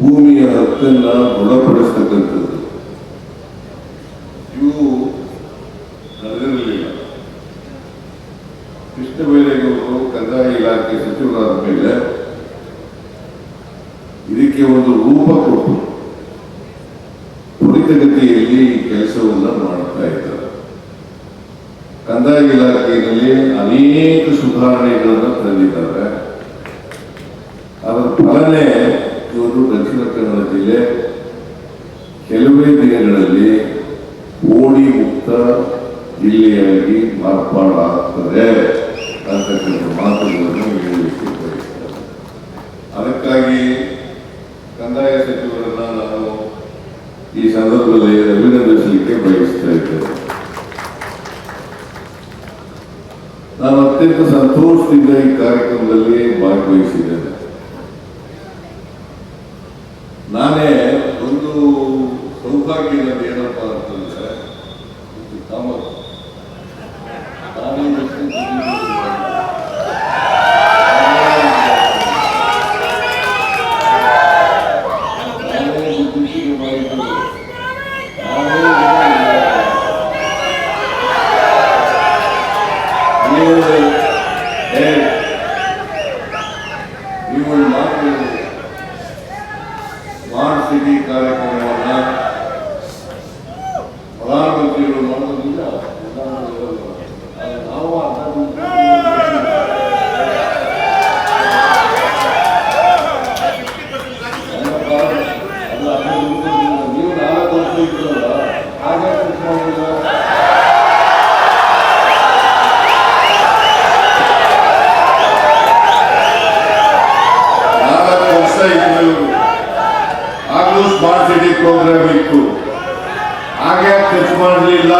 ಭೂಮಿಯ ಹತ್ತನ್ನ ದೃಢಪಡಿಸ್ತಕ್ಕಂಥದ್ದು. ಇವು ನಡೆದಿರಲಿಲ್ಲ ಕೃಷ್ಣ ಬೈರೇಗೌಡರು ಕಂದಾಯ ಇಲಾಖೆ ಸಚಿವರಾದ ಮೇಲೆ ಇದಕ್ಕೆ ಒಂದು ರೂಪ ಕೊಟ್ಟು ತ್ವರಿತಗತಿಯಲ್ಲಿ ಈ ಕೆಲಸವನ್ನ ಮಾಡ್ತಾ ಇದ್ದಾರೆ. ಕಂದಾಯ ಇಲಾಖೆಯಲ್ಲಿ ಅನೇಕ ಸುಧಾರಣೆಗಳನ್ನು ತಂದಿದ್ದಾರೆ. ಅದರ ಫಲನೇ ಇವತ್ತು ದಕ್ಷಿಣ ಕನ್ನಡ ಜಿಲ್ಲೆ ಕೆಲವೇ ದಿನಗಳಲ್ಲಿ ಓಡಿ ಮುಕ್ತ ಜಿಲ್ಲೆಯಾಗಿ ಮಾರ್ಪಾಡಾಗ್ತದೆ ಅಂತಕ್ಕಂಥ ಮಾತುಗಳನ್ನು ಹೇಳಲಿಕ್ಕೆ ಅದಕ್ಕಾಗಿ ಕಂದಾಯ ಸಚಿವರನ್ನ ನಾನು ಈ ಸಂದರ್ಭದಲ್ಲಿ ಅಭಿನಂದಿಸಲಿಕ್ಕೆ ಬಯಸ್ತಾ ಇದ್ದೇನೆ. ನಾನು ಅತ್ಯಂತ ಸಂತೋಷದಿಂದ ಈ ಕಾರ್ಯಕ್ರಮದಲ್ಲಿ ಭಾಗವಹಿಸಿದ್ದೇನೆ ನಾನೇ ಒಂದು ಸೌಭಾಗ್ಯ ನನ್ನದು ಏನಪ್ಪಾ ಅಂತಂದ್ರೆ ಇದು ಕಾಮತ್. ನಾನೇ ಎಷ್ಟು ನಾನೇ ಬುದ್ಧಿಶೀಲ ಮಾಡಿದ್ದು. ನಾನೇ ನೀವು ಏ, ನೀವು ಮಾತು ಸ್ಮಾರ್ಟ್ ಸಿಟಿ ಕಾರ್ಯಕ್ರಮವನ್ನ ಪ್ರಧಾನಮಂತ್ರಿಗಳು ಮಾಡೋದಿಲ್ಲ ಅದು ನಾವು ಅರ್ಧ ನೀವು ನಾಲ್ಕು ವರ್ಷ ಇದ್ರಲ್ಲ ಹಾಗೆ ಮಾಡಿಲ್ಲ ನಾಲ್ಕು ವರ್ಷ ಇದ್ರು ಆಗಲೂ ಸ್ಮಾರ್ಟ್ ಪ್ರೋಗ್ರಾಮ್ ಇತ್ತು ಹಾಗೆ ಖರ್ಚು ಮಾಡಲಿಲ್ಲ?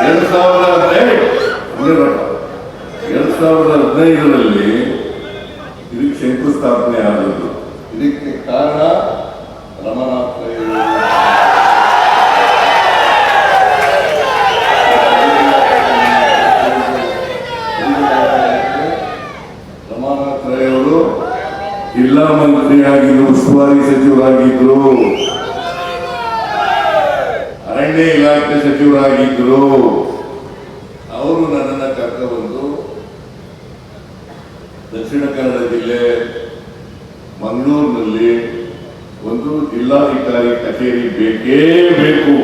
ಎರಡ್ ಸಾವಿರದ ಹದಿನೈದು ಎರಡು ಸಾವಿರದ ಹದಿನೈದರಲ್ಲಿ ಇದಕ್ಕೆ ಶಂಕುಸ್ಥಾಪನೆ ಆದದ್ದು ಮಂತ್ರಿಯಾಗಿದ್ರು ಉಸ್ತುವಾರಿ ಸಚಿವರಾಗಿದ್ರು ಅರಣ್ಯ ಇಲಾಖೆ ಸಚಿವರಾಗಿದ್ರು ಅವರು ನನ್ನನ್ನು ಬಂದು ದಕ್ಷಿಣ ಕನ್ನಡ ಜಿಲ್ಲೆ ಮಂಗಳೂರಿನಲ್ಲಿ ಒಂದು ಜಿಲ್ಲಾಧಿಕಾರಿ ಕಚೇರಿ ಬೇಕೇ ಬೇಕು.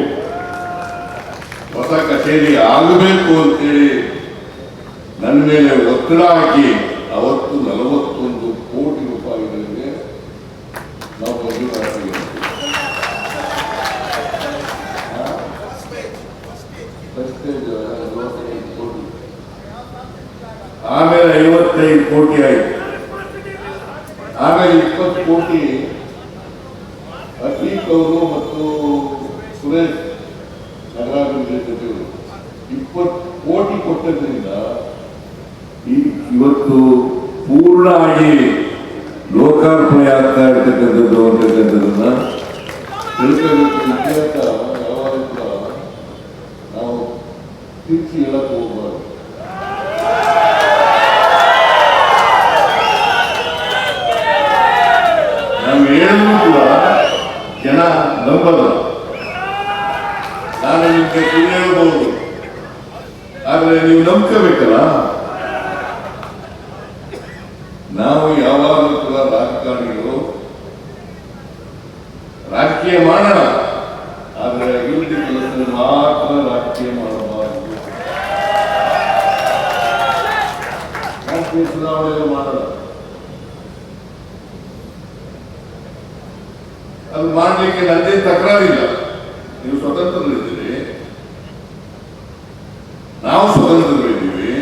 ಹೊಸ ಕಚೇರಿ ಆಗಬೇಕು ಅಂತೇಳಿ ನನ್ನ ಮೇಲೆ ಒತ್ತಡ ಹಾಕಿ ಐವತ್ತೈದು ಕೋಟಿ ಆಯಿತು. ಆಮೇಲೆ ಇಪ್ಪತ್ತು ಕೋಟಿ ಅತೀಕ್ ಅವರು ಮತ್ತು ಸುರೇಶ್ ನಗರಾಭಿವೃದ್ಧಿ ಇಪ್ಪತ್ತು ಕೋಟಿ ಕೊಟ್ಟದ್ರಿಂದ ಇವತ್ತು ಪೂರ್ಣ ಆಗಿ ಲೋಕಾರ್ಪಣೆ ಆಗ್ತಾ ಇರ್ತಕ್ಕಂಥದ್ದು ಅಂತಕ್ಕಂಥದ್ದನ್ನ ತಿಳ್ಕೋಬೇಕು ಇತಿಹಾಸ ಯಾವಾಗಲೂ ಕೂಡ ನಾವು ತಿರುಚಿ ಹೇಳಕ್ ಹೋಗ್ಬಾರ್ದು ನಾವು ಹೇಳಿದ್ರು ಕೂಡ ಜನ ನಂಬಲ್ಲ. ನಾನು ನಿಮ್ಗೆ ಸುಳ್ಳು ಹೇಳ್ಬೋದು ಆದ್ರೆ ನೀವು ನಂಬ್ಕೋಬೇಕಲ್ಲ? ನಾವು ಯಾವಾಗಲೂ ಕೂಡ ರಾಜಕಾರಣಿಗಳು ರಾಜಕೀಯ ಮಾಡೋಣ ಆದ್ರೆ ಅಭಿವೃದ್ಧಿ ಕೆಲಸದಲ್ಲಿ ಮಾತ್ರ ರಾಜಕೀಯ ಮಾಡಬಾರದು ರಾಜಕೀಯ ಚುನಾವಣೆ ಮಾಡೋಣ ಅದು ಮಾಡಲಿಕ್ಕೆ ನಂದೇ ತಕರಾರಿಲ್ಲ. ನೀವು ಸ್ವತಂತ್ರರಿದ್ದೀರಿ ನಾವು ಸ್ವತಂತ್ರರಿದ್ದೀವಿ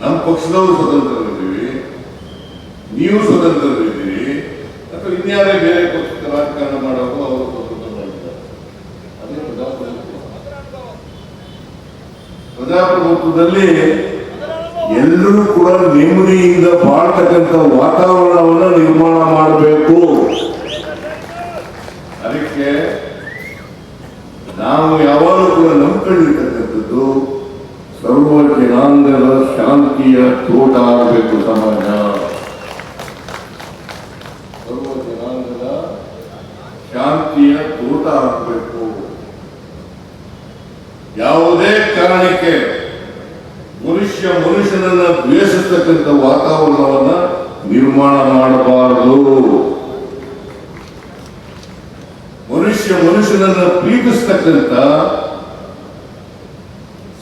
ನಮ್ಮ ಪಕ್ಷದವರು ಸ್ವತಂತ್ರರಿದ್ದೀವಿ ನೀವು ಸ್ವತಂತ್ರರಿದ್ದೀರಿ ಅಥವಾ ಇನ್ಯಾರೇ ಬೇರೆ ಪಕ್ಷಕ್ಕೆ ರಾಜಕಾರಣ ಮಾಡೋದು ಅವರು ಪ್ರಜಾಪ್ರಭುತ್ವದಲ್ಲಿ ಎಲ್ಲರೂ ಕೂಡ ನೆಮ್ಮದಿಯಿಂದ ಬಾಳ್ತಕ್ಕಂಥ ವಾತಾವರಣವನ್ನು ನಿರ್ಮಾಣ ಮಾಡಬೇಕು. ಅದಕ್ಕೆ ನಾವು ಯಾವಾಗಲೂ ಕೂಡ ನಂಬ್ಕೊಂಡಿರ್ತಕ್ಕಂಥದ್ದು ಸರ್ವ ಜನಾಂಗದ ಶಾಂತಿಯ ತೋಟ ಆಗಬೇಕು ಸಮಾಜ. ಸರ್ವ ಜನಾಂಗದ ಶಾಂತಿಯ ತೋಟ ಆಗಬೇಕು. ಯಾವುದೇ ಕಾರಣಕ್ಕೆ ಮನುಷ್ಯ ಮನುಷ್ಯನನ್ನ ದ್ವೇಷಿಸ್ತಕ್ಕಂಥ ವಾತಾವರಣವನ್ನ ನಿರ್ಮಾಣ ಮಾಡಬಾರದು. ಮನುಷ್ಯ ಮನುಷ್ಯನನ್ನು ಪ್ರೀತಿಸ್ತಕ್ಕಂಥ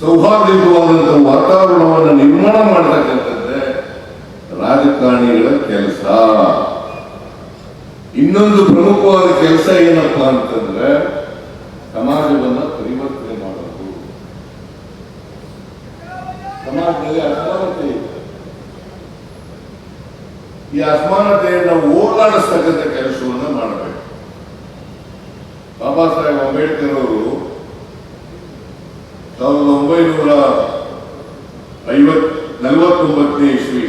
ಸೌಹಾರ್ದಯುತವಾದಂತಹ ವಾತಾವರಣವನ್ನು ನಿರ್ಮಾಣ ಮಾಡತಕ್ಕಂಥದ್ದೇ ರಾಜಕಾರಣಿಗಳ ಕೆಲಸ. ಇನ್ನೊಂದು ಪ್ರಮುಖವಾದ ಕೆಲಸ ಏನಪ್ಪಾ ಅಂತಂದ್ರೆ ಸಮಾಜವನ್ನು ಪರಿವರ್ತನೆ ಮಾಡೋದು. ಸಮಾಜದಲ್ಲಿ ಅಸಮಾನತೆ ಈ ಅಸಮಾನತೆಯನ್ನು ಹೋಗಲಾಡಿಸ್ತಕ್ಕಂಥ ಕೆಲಸವನ್ನ ಮಾಡಬೇಕು ಬಾಬಾ ಸಾಹೇಬ್ ಅಂಬೇಡ್ಕರ್ ಅವರು ಸಾವಿರದ ಒಂಬೈನೂರ ಐವತ್ ನಲವತ್ತೊಂಬತ್ತನೇ ಇಸ್ವಿ,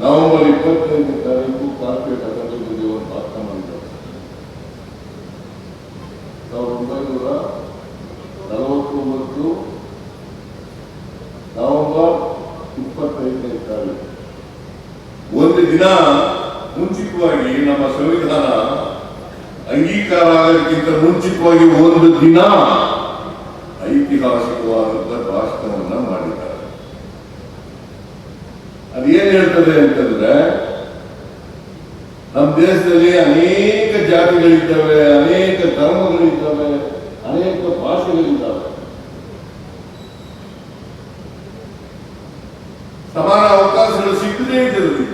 ನವೆಂಬರ್ ಇಪ್ಪತ್ತೈದನೇ ತಾರೀಕು ಕಾರ್ಪೊರೇಟ್ ಅಕಾಡೆಮಿ ಒಂದು ಪಾತ್ರ ಮಾಡಿದ್ದಾರೆ. ಸಾವಿರದ ಒಂಬೈನೂರ ನಲವತ್ತೊಂಬತ್ತು ನವೆಂಬರ್ ಇಪ್ಪತ್ತೈದನೇ ತಾರೀಕು. ಒಂದು ದಿನ ಮುಂಚಿತವಾಗಿ ನಮ್ಮ ಸಂವಿಧಾನ ಆಗೋದಕ್ಕಿಂತ ಮುಂಚಿತವಾಗಿ ಒಂದು ದಿನ ಐತಿಹಾಸಿಕವಾದಂತ ಭಾಷಣವನ್ನ ಮಾಡಿದ್ದಾರೆ. ಅದೇನ್ ಹೇಳ್ತದೆ ಅಂತಂದ್ರೆ, ನಮ್ಮ ದೇಶದಲ್ಲಿ ಅನೇಕ ಜಾತಿಗಳಿದ್ದಾವೆ, ಅನೇಕ ಧರ್ಮಗಳಿದ್ದಾವೆ, ಅನೇಕ ಭಾಷೆಗಳಿದ್ದಾವೆ. ಸಮಾನ ಅವಕಾಶಗಳು ಸಿಕ್ಕದೇ ಇದ್ದಿರೋದ್ರಿಂದ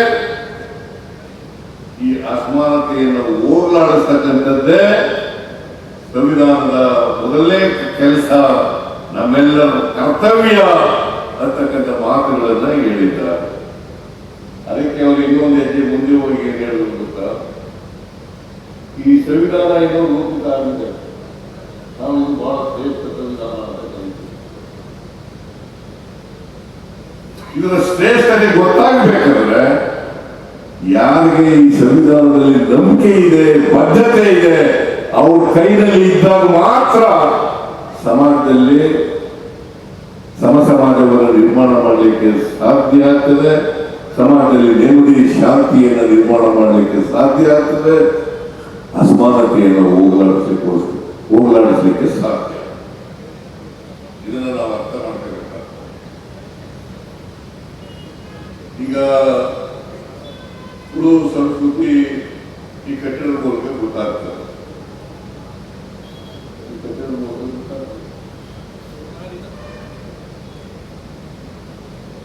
ಹೋಗಲಾಡಿಸ್ತಕ್ಕಂಥದ್ದೇ ಸಂವಿಧಾನದ ಮೊದಲನೇ ಕೆಲಸ ನಮ್ಮೆಲ್ಲರ ಕರ್ತವ್ಯ ಅಂತಕ್ಕಂಥ ಮಾತುಗಳನ್ನ ಹೇಳಿದ್ದಾರೆ. ಅದಕ್ಕೆ ಅವರು ಇನ್ನೊಂದು ಹೆಜ್ಜೆ ಮುಂದೆ ಹೋಗಿ ಏನು ಗೊತ್ತಾ? ಈ ಸಂವಿಧಾನ ಏನೋ ರೂಪಿತ ಆಗಿದೆ. ನಾವು ಇದು ಬಹಳ ಶ್ರೇಷ್ಠ ಸಂವಿಧಾನ ಅಂತ ಇದರ ಶ್ರೇಷ್ಠತೆ ಗೊತ್ತಾಗಬೇಕಾದ್ರೆ ಯಾರಿಗೆ ಈ ಸಂವಿಧಾನದಲ್ಲಿ ನಂಬಿಕೆ ಇದೆ, ಬದ್ಧತೆ ಇದೆ, ಅವ್ರ ಕೈನಲ್ಲಿ ಇದ್ದಾಗ ಮಾತ್ರ ಸಮಾಜದಲ್ಲಿ ಸಮ ಸಮಾಜವನ್ನು ನಿರ್ಮಾಣ ಮಾಡಲಿಕ್ಕೆ ಸಾಧ್ಯ ಆಗ್ತದೆ. ಸಮಾಜದಲ್ಲಿ ನೆಮ್ಮದಿ, ಶಾಂತಿಯನ್ನು ನಿರ್ಮಾಣ ಮಾಡಲಿಕ್ಕೆ ಸಾಧ್ಯ ಆಗ್ತದೆ. ಅಸಮಾನತೆಯನ್ನು ಹೋಗಲಾಡಿಸಲಿಕ್ಕೆ ಹೋಗಲಾಡಿಸಲಿಕ್ಕೆ ಸಾಧ್ಯ. ಇದನ್ನು ನಾವು ಅರ್ಥ ಮಾಡ್ಕೋಬೇಕಾಗ್ತದೆ. ಈಗ ತುಳು ಸಂಸ್ಕೃತಿ ಈ ಕಟ್ಟಡದ ಮೂಲಕ ಗೊತ್ತಾಗ್ತದೆ.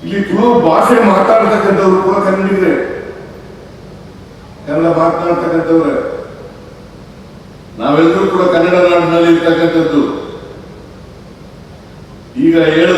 ಇಲ್ಲಿ ತುಳು ಭಾಷೆ ಮಾತಾಡ್ತಕ್ಕಂಥವ್ರು ಕೂಡ ಕನ್ನಡಿಗರೇ. ಕನ್ನಡ ಮಾತನಾಡ್ತಕ್ಕಂಥವ್ರೆ ನಾವೆಲ್ಲರೂ ಕೂಡ ಕನ್ನಡ ನಾಡಿನಲ್ಲಿ ಇರ್ತಕ್ಕಂಥದ್ದು. ಈಗ ಹೇಳಿದ್ರು